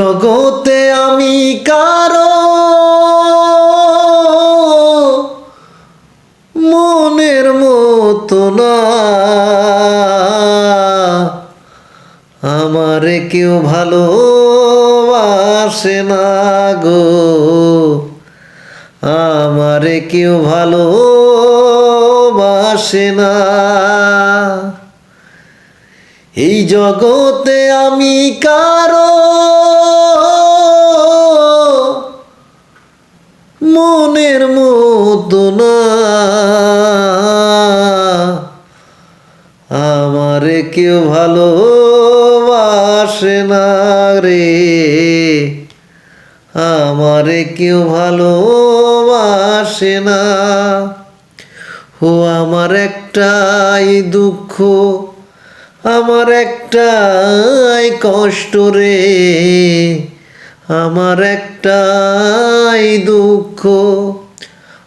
জগতে আমি কারও মনের মতো না। আমারে কেউ ভালোবাসে না গো। আমারে কেউ ভালো ভালোবাসে না। এই জগতে আমি কারও মনের মতো না। আমারে কেউ ভালোবাসে না রে। আমারে কেউ ভালোবাসে না। ও আমার একটাই দুঃখ। আমার একটাই কষ্ট রে, আমার একটাই দুঃখ,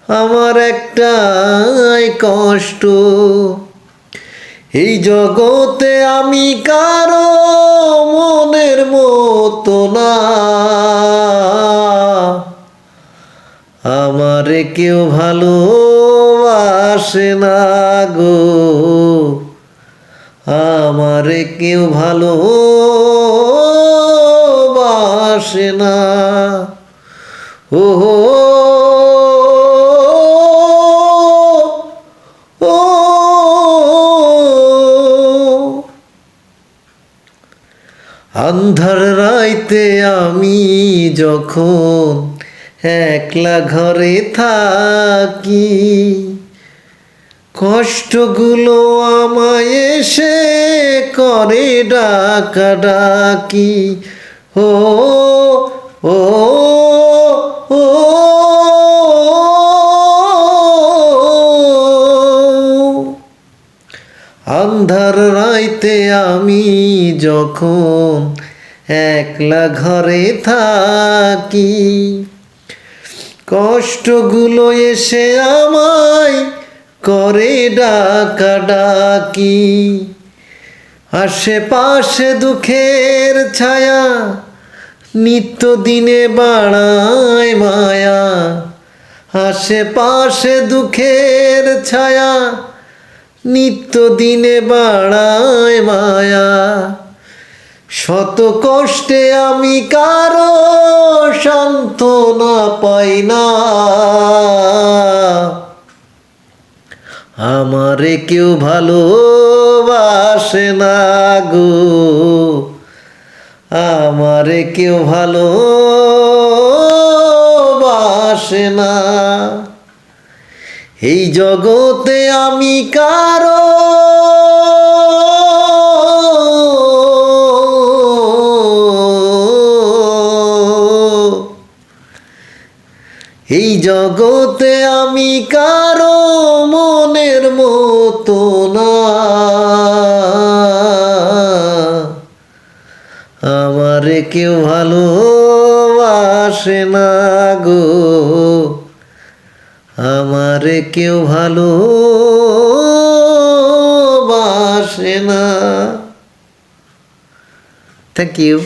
আমার একটাই কষ্ট। এই জগতে আমি কারও মনের মতো না। আমারে কেউ ভালোবাসে না গো। আমারে কেউ ভালোবাসে না। ও হো, ও আন্ধার রাইতে আমি যখন একলা ঘরে থাকি কষ্টগুলো আমায় এসে করে ডাকা ডাকি। ও ও ও আন্ধার রাইতে আমি যখন একলা ঘরে থাকি, কষ্টগুলো এসে আমায় করে ডাকা ডাকি আশেপাশে দুঃখের ছায়া নিত্য দিনে বাড়ায় মায়া। আশেপাশে দুঃখের ছায়া নিত্য দিনে বাড়ায় মায়া। শত কষ্টে আমি কারও সান্ত্বনা পাই না। আমারে কেউ ভালোবাসে না গো। আমারে কেউ ভালোবাসে না। এই জগতে আমি কারও জগতে আমি কারও মনের মতো না। আমারে কেউ ভালোবাসে না গো। আমারে কেউ ভালোবাসে না। Thank you